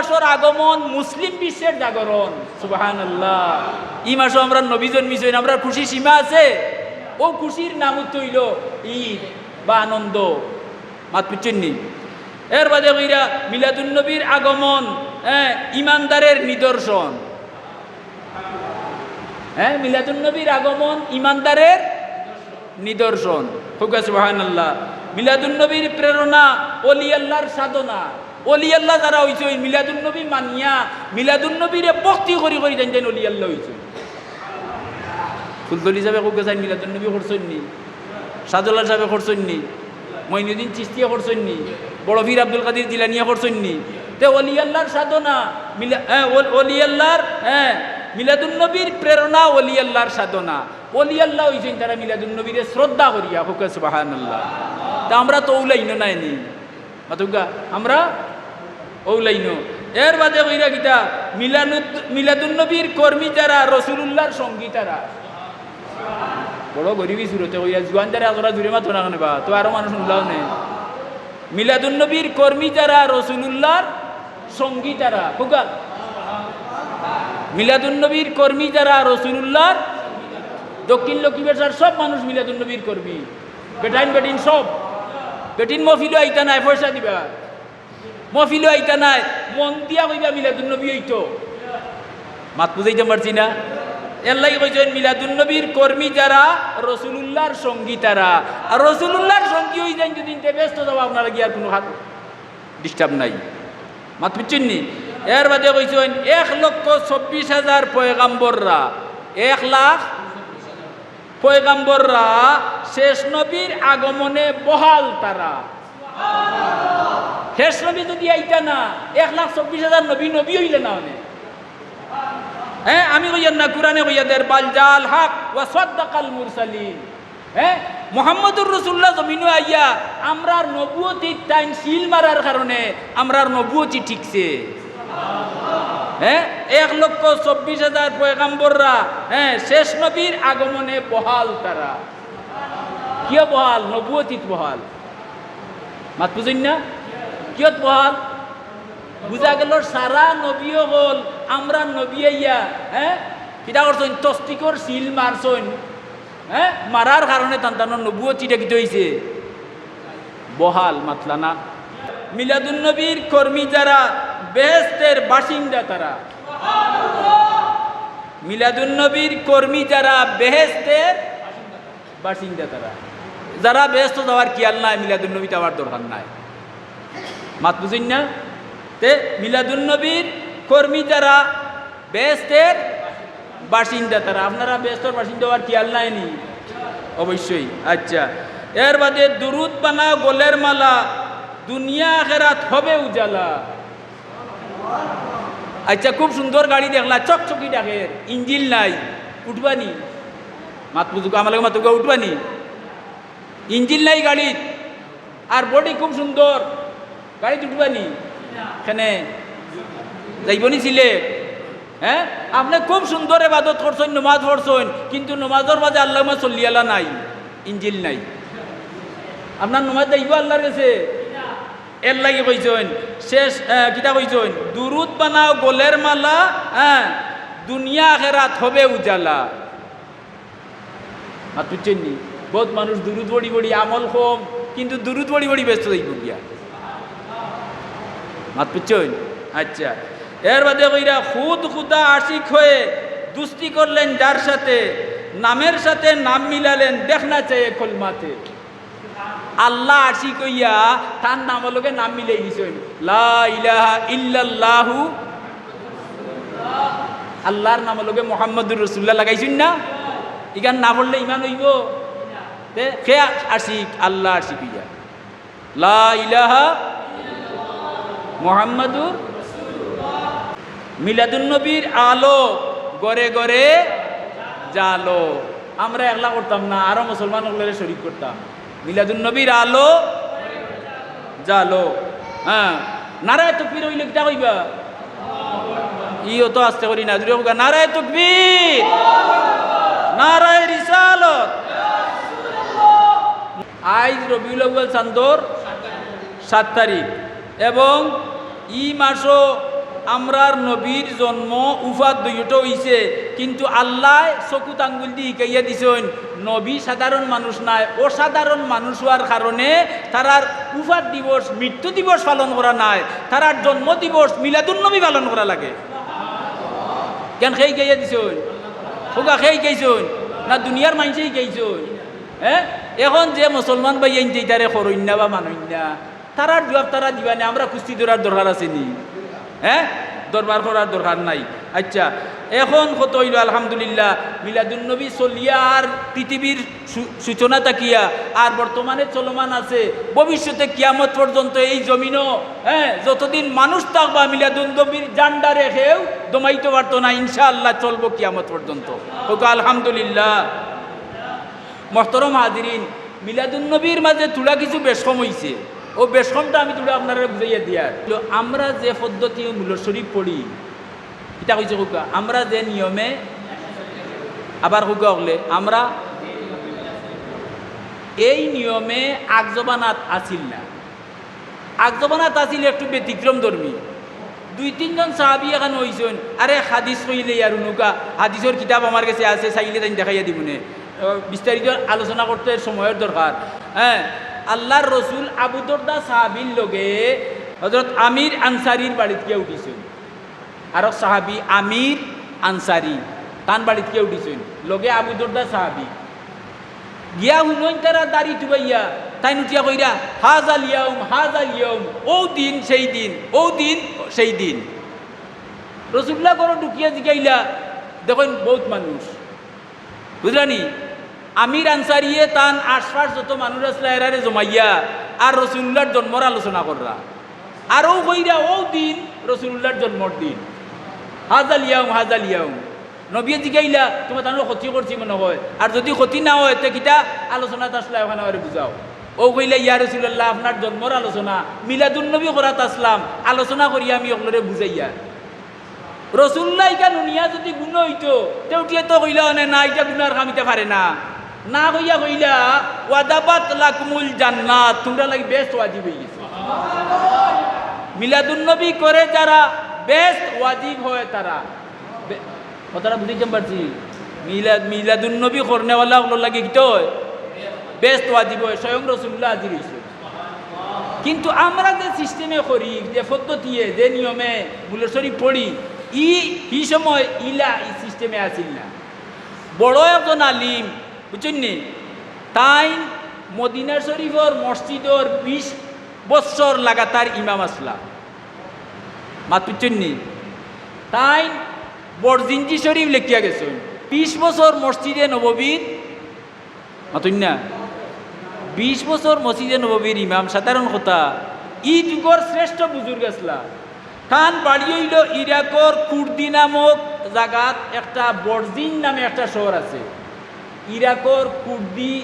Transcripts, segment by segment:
মাসের আগমন মুসলিম বিশ্বের জাগরণ সুবাহান আল্লাহ ই মাসও আমরা নবী জন্মিছেন আমরা খুশি সীমা আছে। ও খুশির নাম তৈল ঈদ বা আনন্দ। মাত এর বাদে কইরা মিলাদুন্নবীর আগমন হ্যাঁ ইমানদারের নিদর্শন। হ্যাঁ মিলাদুন্নবীর আগমন ইমানদারের নিদর্শন। হুকা সুবহানাল্লাহ। মিলাদুন্নবীর প্রেরণা অলি আল্লাহর সাধনা। অলি আল্লাহ যারা হইছে, ওই মিলাদুন্নবী মানিয়া মিলাদুন্নবীরে ভক্তি করি করি জান জান অলি আল্লাহ হইছে। ফুলতলি হিসাবে হুকা চাই মিলাদুন্নবী করছেন নি সাজল্লাহ সাহেবে করছেন নি মঈনুদ্দিন চিস্তিয়া করছেন নি, বড় বীর আব্দুল কাদির জিলানিয়া করছেন নি। তে অলি আল্লাহর সাধনা, মিলা অলি আল্লাহর হ্যাঁ মিলাদুন্নবীর প্রেরণা অলি আল্লাহর সাধনা। অলি আল্লাহ হইছেন তারা মিলাদুন্নবীরে শ্রদ্ধা করিয়া হুকা সুবাহান আল্লাহ তা আমরা তো ওলাইন নাই নি। আমরা ওলাইন এর বাদে কইরা কিতা? মিলানুদ মিলাদুন্নবীর কর্মী যারা, রসুলুল্লাহর সঙ্গী তারা। বড় গরিবী সুরতে হইয়া জুয়ান যারা এতটা জুড়ে মাত্র না বা, তো আরও মানুষ উল্লাও নেই। মিলাদুন্নবীর কর্মী যারা, রসুলুল্লাহর সঙ্গী যারা হুকা মিলাদুন্নবীর কর্মী যারা, রসুলুল্লাহর দক্ষিণ লক্ষ্মীবেশার সব মানুষ মিলাদুন্নবীর কর্মী। বেটাইন বেটিন সব। বেটিন মফিলও আইতা নাই, পয়সা দিবা। মফিলও আইতা নাই। মন দিয়া কইবা মিলাদুন্নবী হইতো। মাত বুঝাইতে পারছি না? এর লাগে কইছেন মিলাদুন্নবীর কর্মী যারা, রসুলুল্লাহর সঙ্গী তারা। আর রসুলুল্লাহর সঙ্গী হই যান যদি ব্যস্ত যাব আপনারা গিয়ে আর কোনো হাত ডিস্টার্ব নাই। মাত বুঝছেন নি? এর বাদে কইছেন, এক লক্ষ চব্বিশ হাজার পয়গাম্বররা। এক লাখ পয়গাম্বররা, শেষ নবীর আগমনে বহাল তারা। শেষ নবী যদি আইতা না, এক লাখ চব্বিশ হাজার নবী নবী হইলে না অনেক হ্যাঁ আমি কইয়ার না, কোরআনে কইয়াদের বালজাল হক ওয়া সাদ্দাকাল মুরসালিন। হ্যাঁ মোহাম্মদুর রসুল্লাহ জমিনু আইয়া আমরার নবুয়তি টাইম সিল মারার কারণে আমরার নবুয়তি ঠিকছে। হ্যাঁ এক লক্ষ চব্বিশ হাজার পয়গাম্বররা হ্যাঁ শেষ নবীর আগমনে বহাল তারা। কিয় বহাল? নবুয়তিত বহাল। মাত বুঝেন না? কিয়ত বহাল বুঝা গেল, সারা নবীও হল, আমরা নবী আইয়া হ্যাঁ কিটা করছেন তস্তিকর সিল মারছেন হ্যাঁ মারার কারণে তান্তানোর নবুও চিটা কিতে হয়েছে বহাল মাতলা না। মিলাদুন্নবীর কর্মী যারা বেহেস্তের বাসিন্দা তারা মিলাদুন্নবীর কর্মী যারা বেহেস্তের বাসিন্দা তারা যারা ব্যস্ত যাওয়ার কিয়াল নাই মিলাদুন্নবী যাওয়ার দরকার নাই। মাত বুঝিন না? তে মিলাদুন্নবীর কর্মী যারা বেস্তের বাসিন্দা তারা। আপনারা বেস্তর বাসিন্দা আর খেয়াল নাইনি? অবশ্যই। আচ্ছা। এর বাদে দুরুদ বানা, গোলের মালা, দুনিয়া আখেরাত হবে উজালা। আচ্ছা খুব সুন্দর গাড়ি দেখলা, চকচকি ডাকের ইঞ্জিন নাই। উঠবানি? মাত বুঝুক, আমার মাতুকা উঠবানি? ইঞ্জিন নাই গাড়িত আর বডি খুব সুন্দর। গাড়িত উঠবানি এখানে যাইবনি ছিলে? হ্যাঁ? আপনি খুব সুন্দর এবাদত করছেন, নমাজ পড়ছেন, কিন্তু নমাজের মাঝে আল্লাহ চল্লিয়ালা নাই, ইঞ্জিল নাই। আপনার নমাজ যাইব আল্লাহর কাছে? এর লাগে কইছেন শেষ কিতা কইছেন দুরুদ বানাও, গোলের মালা হ্যাঁ দুনিয়া আখেরাত হবে উজালা। আর তুই বহুত মানুষ দুরুদ বড়ি বড়ি আমল কম, কিন্তু দুরুদ বড়ি বড়ি ব্যস্ত যাইব গিয়া। মাত আচ্ছা। এর বাদে কইরা খুদ খুদা আশিক হয়ে দুস্তি করলেন যার সাথে? নামের সাথে নাম মিলালেন দেখ না চাই কলমাতে আল্লাহ আশিক হইয়া তার নামলকে নাম মিলাই দিছেন। লা ইলাহা ইল্লাল্লাহু। আল্লাহর নামলকে মোহাম্মদুর রসুল্লাহ লাগাইছেন না? ইগান না পড়লে ইমান হইব? সে আশিক? আল্লাহ আশিক হইয়া। লা ইলাহা মোহাম্মদুর মিলাদুন্নবীর আলো গড়ে গড়ে জালো। আমরা একলা করতাম না, আরও মুসলমান হলে শরিক করতাম। মিলাদুন্নবীর আলো জালো। হ্যাঁ নারায় তকবির হইলে কিটা কইবা? ইও তো আসতে করি না কোকা নারায় তকবির। নারায় রিসালত। আইজ রবিউল আউ্বাল চান্দর সাত তারিখ। এবং ই মাসও আমরার নবীর জন্ম উফাত দুইটা হইছে, কিন্তু আল্লাহ চকুত আঙ্গুল দিয়ে ইকাইয়া দিছেন, নবী সাধারণ মানুষ নাই, অসাধারণ মানুষ হওয়ার কারণে তারার উফাত দিবস, মৃত্যু দিবস পালন করা নাই, তারার জন্ম দিবস মিলাদুন নবী পালন করা লাগে। কেন সেই গাইয়া দিছুন? হোকা সেই গাইছুন না দুনিয়ার মানুষেই গাইছুন হ্যাঁ? এখন যে মুসলমান বা ইয়ে তারে করইন্যা বা মানইন্যা তারার জবাব তারা দিবানে আমরা কুস্তি ধরার দরকার আছে নি। হ্যাঁ? দরবার করার দরকার নাই। আচ্ছা এখন কত হইল? আলহামদুলিল্লাহ মিলাদুন্নবী চলিয়া আর পৃথিবীর সূচনা তাকিয়া, আর বর্তমানে চলমান আছে। ভবিষ্যতে কিয়ামত পর্যন্ত এই জমিনও হ্যাঁ যতদিন মানুষ থাকবা মিলাদুন্নবীর জান্ডা রেখেও দমাইতে পারতো না, ইনশাআল্লাহ চলবো কিয়ামত পর্যন্ত। হোক আলহামদুলিল্লাহ। মহতরম হাজিরিন মিলাদুন্নবীর মাঝে তুলা কিছু বেশ কম হইছে। ও বেশমটা আমি তুলা আপনারা বুঝাইয়া দিয়ার আমরা যে পদ্ধতি মূল শরীফ পড়ি, এটা কইছে হুকা। আমরা যে নিয়মে, আবার হুকা হলে, আমরা এই নিয়মে আগজবানাত আসিল না। আগজবানাত আসিল একটু ব্যতিক্রম ধর্মী। দুই তিনজন সাহাবি এখানে হইছেন, আরে হাদিস কইলে আর নুকা হাদিসের কিতাব আমার কাছে আছে, চাইলে তাই দেখাইয়া দিবনে। বিস্তারিত আলোচনা করতে সময়ের দরকার। হ্যাঁ আল্লাহর রসুল আবুদর্দা সাহাবির লগে হজরত আমির আনসারির বাড়িতে গিয়ে উঠিছেন। আর সাহাবি আমির আনসারি তান বাড়িতে গিয়ে উঠিছেন। লগে আবুদর্দা সাহাবি, গিয়া হুনইন তারা দাড়ি টুবাইয়া, তাই নুটিয়া কইরা, হাজাল ইয়াউম হাজাল ইয়াউম, ও দিন সেই দিন, ও দিন সেই দিন। রসুল্লাহ করো ঢুকিয়া জিগাইলা, দেখুন বহুত মানুষ, বুঝলানি? আমির আনসারিয়ে তান আশপাশ যত মানুষ আসলে এরারে জমাইয়া আর রসুল্লাহর জন্মর আলোচনা কররা। আর ও কইরা, ও দিন, রসুল্লাহর জন্মর দিন। হাজাল ইয়াউম হাজাল ইয়াউম। নবীয়ে জিগাইলা, তোমার তাহলে ক্ষতি করছি মনে হয়। আর যদি ক্ষতি না হয়, তে কিতা? আলোচনা আসলে ওখানে আমার বুঝাও। ও কইলে, ইয়া রসুল্লাহ আপনার জন্মর আলোচনা। মিলাদুল নবী করাত আসলাম আলোচনা করি আমি ওগুলোরে বুঝাইয়া। রসুল্লাহ ইকা নুনিয়া যদি গুণ হইতো তেউটিয়ে তো কইলা না এটা গুণার কামিতে পারে না। না কইয়া কইলা ওয়াদাবাত লাকুমুল জান্নাত, তোমরা লাগি বেস্ট ওয়াজিব হয়ে গেছে। মিলাদুন্নবী করে যারা বেস্ট ওয়াজিব হয় তারা। কথাটা বুঝতে পারছি? মিলাদ মিলাদুন্নবী করনেওয়ালা ওগুলো লাগে কি বেস্ট ওয়াজিব হয়, স্বয়ং রসুল্লাহ হাজির হয়েছে কিন্তু আমরা যে সিস্টেমে করি, যে পদ্ধতিয়ে যে নিয়মে মূলেশ্বরী পড়ি, ই ই সময় ইলা ই সিস্টেমে আসিল না। বড় একজন আলিম বুঝছেন নি তাই মদিনা শরীফর মসজিদর বিশ বৎসর লাগাতার ইমাম আসলা। মাত বুঝছেন নি তাই বরজিনজি শরীফ লেখিয়া গেছেন, বিশ বছর মসজিদে নববীর মাতুন না? বিশ বছর মসজিদে নববীর ইমাম, সাধারণ কথা। ই যুগর শ্রেষ্ঠ বুজুর্গ আসলা। খান বাড়ি ইরাকর কুর্দি নামক জাগাত, একটা বরজিন নামে একটা শহর আছে। ইরাকর কুর্দি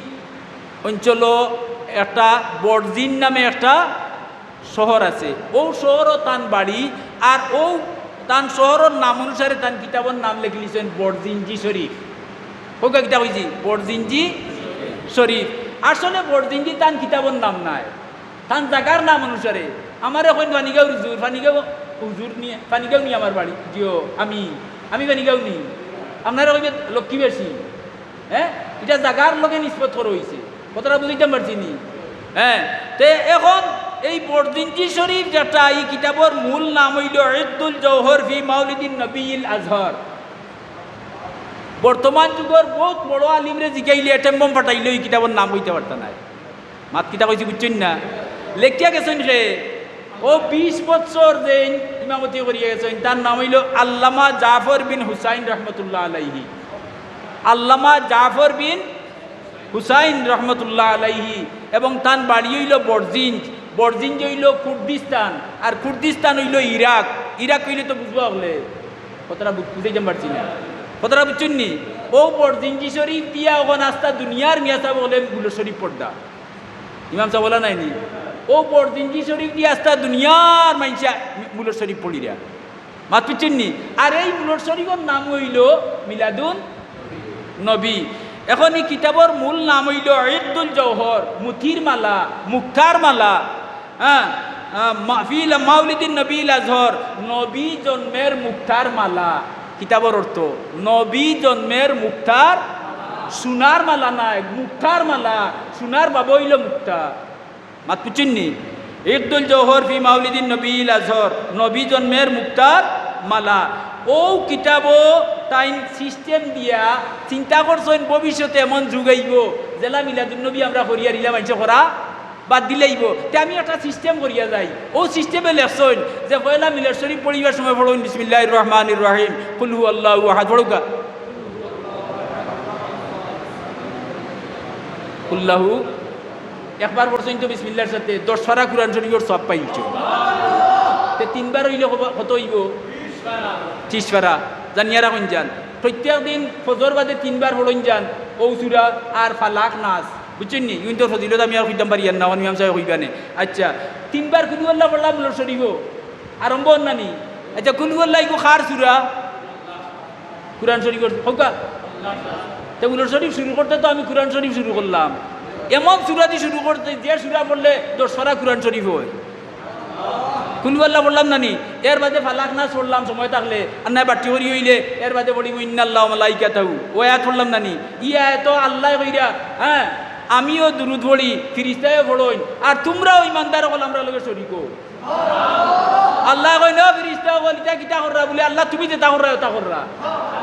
অঞ্চল একটা বরজিন নামে একটা শহর আছে। ও শহরও তান বাড়ি, আর ও তান শহরের নাম অনুসারে তান কিতাবের নাম লেখি লিছেন বরজিনজি শরীফ। হোকা কিতাব হয়েছি বরজিনজি শরীফ। আসলে বরজিনজি তান কিতাবের নাম নাই। তান জাগার নাম অনুসারে। আমার এখন ফানিগাঁও হুজুর ফানিগাঁও হুজুর নিয়ে ফানিগাঁও নিয়ে আমার বাড়ি। জিও, আমি আমি ফানিগাঁও নি। আপনারা লক্ষ্মী বেশি। হ্যাঁ এটা জাগার লগে নিষ্পত করা হয়েছে কথাটা বুঝতে পারছি নি? হ্যাঁ তে এখন এই বরদিনজি শরীফ যেটা এই কিতাবর মূল নাম হইল ইদ্দুল জৌহর ফি মাউলিদিন নবীল আজহর বর্তমান যুগর বহুত বড় আলিমরে জিগাইলে এটেম্বম ফাটাইলে এই কিতাবর নাম হইতে পারত না মাত কিতাব হয়েছে বুঝছেন না? লেখিয়া গেছেন সে ও বিশ বছর যে ইমামতি করিয়া গেছেন, তার নাম হইল আল্লামা জাফর বিন হুসাইন রহমতুল্লাহ আলাইহি। আল্লামা জাফর বিন হুসাইন রহমতুল্লাহ আলাইহি এবং তার বাড়ি হইল বরজিঞ্জ। বরজিঞ্জ হইল কুর্দিস্তান আর কুর্দিস্তান হইল ইরাক। ইরাক হইলে তো বুঝব হলে। কথাটা বু- বুঝাইতে পারছি না। কথাটা বুঝছেন নি? ও বরজিঞ্জি শরীফ দিয়া ওখান আস্তা দুনিয়ার মিয়া সাহেব হলে গুলো শরীফ পড়দা ইমাম সাহেব বলা নাইনি ও বরদিনজি শরীফ দিয়ে আস্তা দুনিয়ার মাইনসা মুলর শরীফ পড়ি রা মাত পিচ্ছেন নি? আর এই মুলর শরীফের নাম হইল মিলাদুন নবী। এখন এই কিতাবর মূল নাম হইল ঈদুল জৌহর মুথির মালা মুক্তার মালা হ্যাঁ মাহফিল মাউলিদিন নবীল আজহর নবী জন্মের মুক্তার মালা। কিতাবর অর্থ নবী জন্মের মুক্তার সোনার মালা নাই মুক্তার মালা সোনার বাবা হইল মুক্তা। মাত পুচিননি একদুল জৌহর ফি মাউলিদিন নবীল আজহর নবী জন্মের মুক্তার মালা। ও কিতাবও তাই সিস্টেম দিয়া চিন্তা করছেন ভবিষ্যতে এমন যুগাইব জেলা মিলাদুল নবী আমরা করিয়া দিলাম মানছে করা বাদ দিলেইব তে আমি একটা সিস্টেম করিয়া যাই। ও সিস্টেমে লেখছেন যে পয়লা মিলাদ শরীফ পড়িবার সময় পড়ুন বিসমিল্লাহ রহমান রহিম। কুলহু আল্লাহ হাত পড়ুকা কুল্লাহু একবার পড়ছেন তো বিসমিল্লার সাথে। দশ সারা কোরআন শরীফের সব পাইছ তিনবার হইলে কত হইব। পারা জানিয়া রাখুন যান। প্রত্যেক দিন ফজর বাদে তিনবার পড়ুন যান। ঔসুরা আর ফালাক নাচ। বুঝছেন নি? কিন্তু ফজিলত আমি আর কইতাম পারি না আমি সাহেব কইবানে আচ্ছা তিনবার কুলুয়াল্লাহ পড়লাম লোর শরীফ আরম্ভ নানি আচ্ছা কুলুয়াল্লাহ ইগো খার সুরা? কোরআন শরীফ হোকা তো উলর শরীফ শুরু করতে তো আমি কোরআন শরীফ শুরু করলাম। এমন সুরা দিয়ে শুরু করতে যে সুরা পড়লে দশরা কোরআন শরীফ হয়। কুলুয়াল্লাহ বললাম নানি, এর বাদে ফালাক না পড়লাম সময় থাকলে। আর নাই বাটি হরি হইলে, এর বাদে পড়ি ইন্নাল্লাহ মালাইকা তাহু ও আয়াত পড়লাম নানি। ই আয়াত আল্লাহ কইরা হ্যাঁ আমিও দুরুদ পড়ি ফিরিস্তায় পড়ইন, আর তোমরাও ইমানদার হল আমরা লগে শরিক আল্লাহ কই না ফিরিস্তা বল ইটা কিতা কররা? বলে, আল্লাহ, তুমি যেটা কররা, ওটা কররা।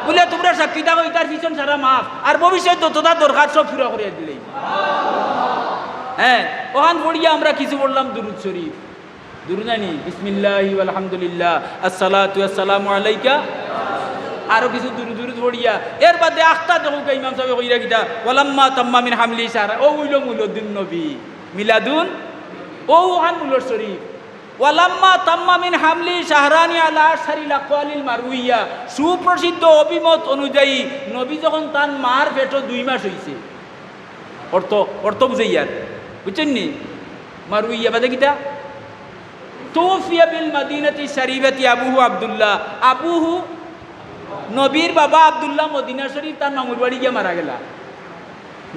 বলে, তোমরা সাক্ষীটা কই তার পিছন সারা মাফ, আর ভবিষ্যৎ যতটা দরকার, সব পুরা করে দিলেই। হ্যাঁ ওখান পড়িয়া আমরা কিছু বললাম দুরুদ শরীফ। দুরুদ জানি বিসমিল্লাহি আলহামদুলিল্লাহ আসসালাতু আসসালামু আলাইকা। আরও কিছু দূর দূর পড়িয়া এর বাদে আখতা দেখো কে ইমাম সাহেব কইরা কিটা ওয়ালাম্মা তাম্মা মিন হামলি সারা ও উইল মুলুদ্দিন নবী, মিলাদুন, ও ওহান মুলর শরীফ। ওয়ালাম্মা তাম্মা মিন হামলি শাহরানি আলা শারিল আকওয়ালিল মারউইয়া, সুপ্রসিদ্ধ অভিমত অনুযায়ী নবী যখন তার মার পেটো দুই মাস হইছে। অর্থ অর্থ বুঝে ইয়ার বুঝছেন নি? মারুইয়া বাদে কিটা তোফিয়া বিল মদিনাতি শরীফতি আবুহু আব্দুল্লাহ। আবুহু নবীর বাবা আব্দুল্লাহ মদিনা শরীফ, তার মামুর বাড়ি গিয়ে মারা গেলা।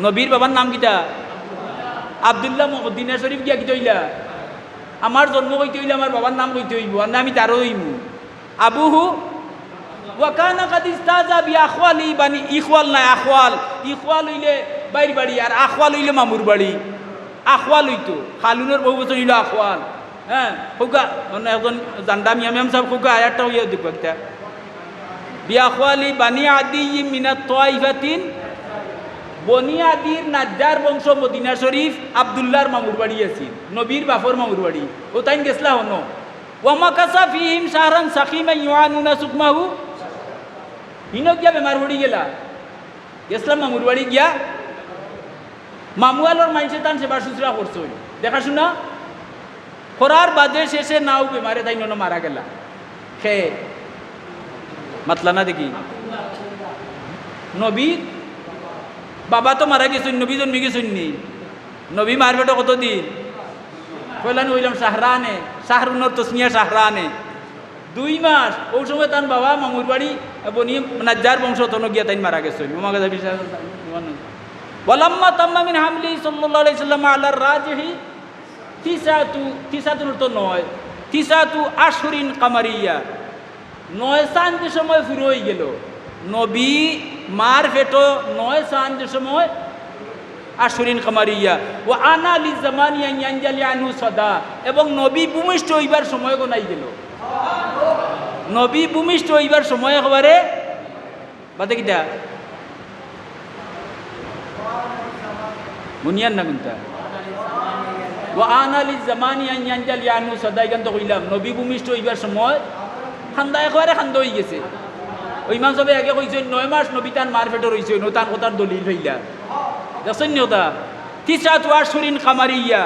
নবীর বাবার নাম কিটা আব্দুল্লাহ মদিনা শরীফ গিয়া কিটা হইলা? আমার জন্ম কইতে হইলে আমার বাবার নাম কইতে হইব, আর না আমি তারও হইমু আবুহু ওয়াকানা কাদিস্তাজা বি আখওয়ালি বানি ইখওয়াল নাই আখওয়াল। ইখওয়াল হইলে বাইর বাড়ি, আর আখওয়াল হইলে মামুর বাড়ি। আখওয়াল হইতো। খালুনের বহু বছর হইল আখওয়াল। হ্যাঁ খোকা মানে একজন জান্ডা মিয়াম মিয়াম সাহেব খোকা আয়ারটা হইয়া দেখব একটা। বিয়াখওয়ালি বানি আদি মিনাত তোয়াইফাতিন বনি আদির নাজ্জার বংশ মদিনা শরীফ আবদুল্লাহর মামুর বাড়ি আছিল নবীর বাফর মামুর বাড়ি ও তাইন গেছলা হন। ওয়ামাকাসা ফিহিম শাহরান সাকিমা ইউআনুনা সুকমাহু হিনো গিয়া বেমার পড়ি গেলা। গেছলাম মামুর বাড়ি গিয়া। মামুয়ালোর মাইনসে তান সেবা শুশ্রা করছ দেখাশোনা করার বাদে শেষে নাও বেমারে তাই নন মারা গেলা খেয়ে মাতলা না দেখি নবী বাবা তো মারা গেছেন নবী জন্মে গেছেন নি নবী মারবেটা কত দিন কইলান হইলাম সাহরানে শাহরুনের তসমিয়া সাহরানে দুই মাস ওই সময় তার বাবা মামুর বাড়ি বনি নাজ্জার বংশ তন গিয়া তাই মারা গেছেন মোমাকে যাবি ওয়ালাম্মা তাম্মা মিন হামলি সাল্লাল্লাহু আলাইহি সাল্লাম আলা রাজিহি তিসাতু তিসাতুর তো নয়। তিসাতু আশরিন কামারিয়া। নয় সান সময় হয়ে গেল। নবী মার ফেটো নয় যে সময় আশুরিন কামারিয়া। ও আনা আলি জামানিয়া ইয়াঞ্জালি আনু সদা। এবং নবী ভূমিষ্ঠ হইবার সময় গোনাই গেল। নবী ভূমিষ্ঠ হইবার সময় একবারে বাদে কিটা? মুনিয়ান না কোনটা? ও আনা আলি জামানিয়া ইয়াঞ্জালি আনু সদা এখান তো কইলাম নবী ভূমিষ্ঠ হইবার সময় খান্দা একবারে খান্দ হয়ে গেছে ওই ইমাম সবে আগে কইছে নয় মাস নবী তান মার ফেটো রইছে নতান কথার দলিল হইলা দেখছেন ওটা তিসরাত ওয়াশরিন কামারিয়া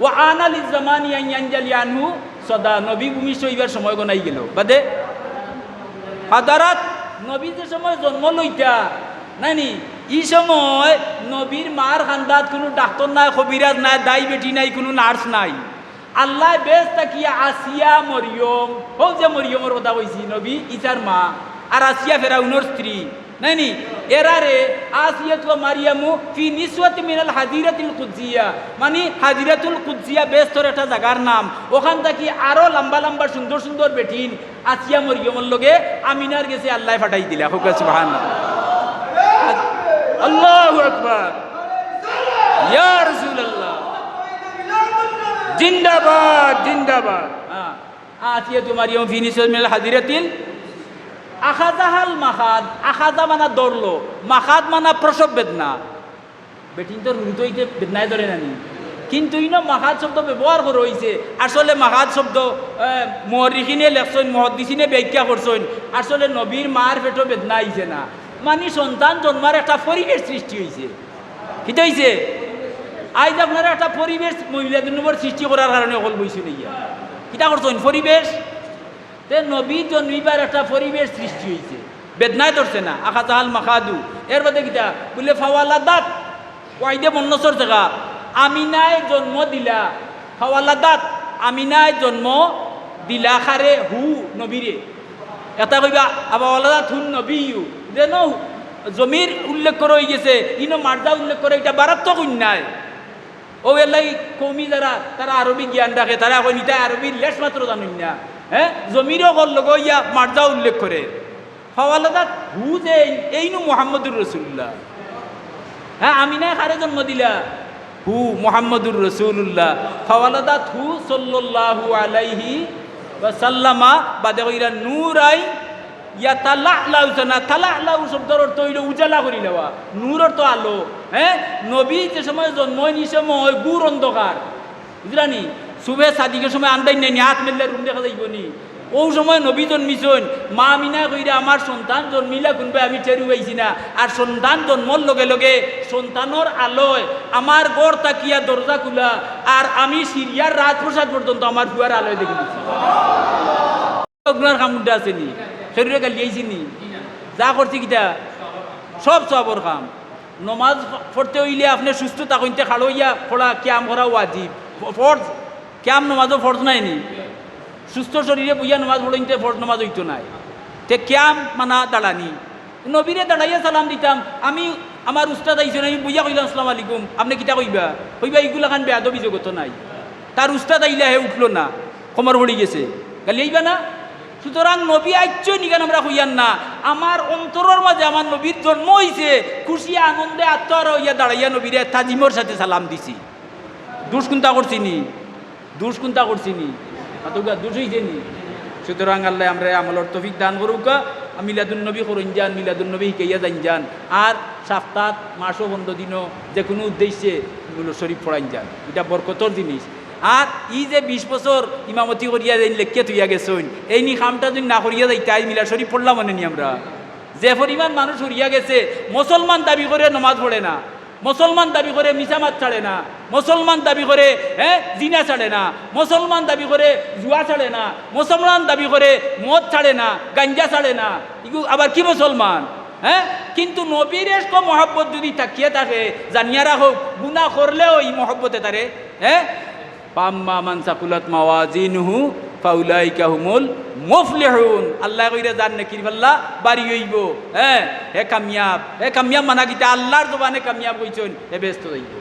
ও আনালি জামানি আঞ্জালি আনহু সদা নবী ভূমিষ্ঠ হইবার সময় গনাই গেল বাদে হাদারাত নবী যে সময় জন্ম লইতা নাইনি ই সময় নবীর মার খান্দাত কোনো ডাক্তার নাই কবিরাজ নাই দাই বেটি নাই, কোনো নার্স নাই। আল্লাহ বেশ তাকিয়া আসিয়া মরিয়ম হোক যে মরিয়মের কথা কইছি, নবী ইসার মা, আর আসিয়া ফেরাউনের স্ত্রী, নাই নি? এরারে আসিয়াত ওয়া মারিয়ামু ফি নিসওয়াতি মিনাল হাজিরাতুল কুদসিয়া মানে হাজিরাতুল কুদসিয়া বেস্তর একটা জায়গার নাম। ওখান থেকে আরও লম্বা লম্বা সুন্দর সুন্দর বেটিন আসিয়া মরিয়মর লগে আমিনার গেছে আল্লাহ ফাটাই দিলা। হুক, সুবহানাল্লাহ। আল্লাহু আকবার। ইয়া রাসূলুল্লাহ। জিন্দাবাদ জিন্দাবাদ। হ্যাঁ। আসিয়াতু মারিয়াম ফি নিসওয়াতি মিনাল হাজিরাতিল আখাজাহাল মাখাদ। আখাজা মানা দৌড়লো মাখাদ মানা প্রসব বেদনা। বেটিন তো রুতো ইতে বেদনায় ধরে নানি কিন্তু ইন মাখাদ শব্দ ব্যবহার করে হয়েছে আসলে মাখাদ শব্দ মহরিখিনে লেখছেন, মহদ্দিসিনে ব্যাখ্যা করছেন। আসলে নবীর মার পেটও বেদনা আইছে না। মানে সন্তান জন্মার একটা পরিবেশ সৃষ্টি হয়েছে কিটা হয়েছে আজ আপনারা একটা পরিবেশ মহিলাদের নম্বর সৃষ্টি করার কারণে অকল বইছে নাইয়া কিটা করছেন? পরিবেশ। তে নবী জন্মিবার একটা পরিবেশ সৃষ্টি হয়েছে বেদনায় ধরছে না। আখা জাহাল মাখাদু। এর বাদে কিটা বলে, ফাওয়ালা দাঁত। ওয়াইদে মন্নসর জায়গা। আমিনায় জন্ম দিলা। ফাওয়ালা দাঁত। আমিনায় জন্ম দিলা খারে হু নবীরে। এটা কইবা আবাওয়ালা দাঁত হুন নবী ইউ যেন জমির উল্লেখ করে গেছে, ইনো মার্জা উল্লেখ করে, এটা বারাত্ম কন্যায় ও এলাই কমি যারা, তারা আরবি জ্ঞান রাখে, তারা কই নিতা আরবি লেশ মাত্র জানুন না। হ্যাঁ জমিরও কল লগ ইয়া মার্জা উল্লেখ করে। ফাওয়ালাদাত হু যে, এইনু মোহাম্মদুর রসুল্লাহ হ্যাঁ আমি না কারে জন্ম দিলা? হু, মোহাম্মদুর রসুল্লাহ ফাওয়ালাদাত হু সাল্লাল্লাহু আলাইহি ওয়াসাল্লামা বাদে কইরা নূরাই ইয়া তালা আল্লাহ না তালা আল্লাহ শব্দর অর্থ হইল উজালা করি নেওয়া নূর অর্থ আলো হ্যাঁ? নবী যে সময় জন্ম নি সময় গুর অন্ধকার। বুঝলানি শুভে সাদিকের সময় আন্দাই নেই হাত মেললে রুম দেখা যাইব নি। ও সময় নবী জন্মিছন মা মিনা কইরা আমার সন্তান জন্মিলা কোনবে আমি টেরু পাইছি না। আর সন্তান জন্মর লগে লগে সন্তানর আলোয় আমার গড় তাকিয়া দরজা খোলা আর আমি সিরিয়ার রাজপ্রসাদ পর্যন্ত আমার বুয়ার আলোয় দেখে দিচ্ছি কামটা আছে নি? শরীরে গালিয়াইছি নি যা করছি কিটা সব সবর কাম। নমাজ পড়তে হইলে আপনি সুস্থ তাকইতে খাড়ইয়া পড়া ক্যাম করা ওয়াজিব। ফর্জ? ক্যাম নমাজও ফর্জ নাই নি? সুস্থ শরীরে বইয়া নমাজ পড়ইতে ফর্জ নমাজ হইতো নাই। তে ক্যাম মানা দাঁড়ানি। নবীরে দাঁড়াইয়া সালাম দিতাম, আমি, আমার উস্তাদ আইসেন আমি বইয়া কইলাম, আসসালাম আলাইকুম, আপনি কিটা কইবা? কইবা, এইগুলা খান বেয়াদবি জগত নাই। তার উস্তাদ আইলে হে উঠল না, কমর পড়ি গেছে। গালি আইবা না সুতরাং নবী আইচ্য নিগান আমরা হইয়ান না? আমার অন্তরের মাঝে আমার নবীর জন্ম হইছে, খুশি, আনন্দে আত্মার হইয়া দাঁড়াইয়া নবীরে তাজিমর সাথে সালাম দিছি। দুষ কুন্তা করছি নি? দুষ কুন্তা করছি নি? আতগা দুষ হইছে নি? সুতরাং আল্লাহ আমরা আমলর তফিক দান করুক মিলাদুন নবী করুন যান, মিলাদুন নবী হিকাইয়া যান যান। আর সপ্তাহ, মাসও বন্ধ দিনও যে কোনো উদ্দেশ্যে শরীফ পড়াইন যান। এটা বরকতর জিনিস। আর ই যে বিশ বছর ইমামতি করিয়া যাই লেখিয়া তুইয়া গেছইন এই নি কামটা যদি না করিয়া যাই তাই মিলা শরীফ পড়লাম মনে নি আমরা। যে পরিমাণ মানুষ হরিয়া গেছে, মুসলমান দাবি করে নমাজ পড়ে না, মুসলমান দাবি করে মিসামাত ছাড়ে না, মুসলমান দাবি করে হ্যাঁ জিনা ছাড়ে না, মুসলমান দাবি করে জুয়া ছাড়ে না, মুসলমান দাবি করে মদ ছাড়ে না, গাঞ্জা ছাড়ে না আবার কি মুসলমান? হ্যাঁ কিন্তু নবীর এসক মহব্বত যদি থাকিয়ে থাকে, জানিয়া রাখো গুণা করলেও এই মহব্বতে তারে হ্যাঁ পাম্মা মান সাকুলাত মাওয়াজিনহু ফাউলাই কাহুমুল মুফলিহুন। আল্লাহ কইরা জান নাকি ফাল্লা? বাড়ি হইব। হ্যাঁ? হে কামিয়াব। হে কামিয়াব মানা গিতা আল্লাহর জবানে কামিয়াব কইছন। হে ব্যস্ত যাইব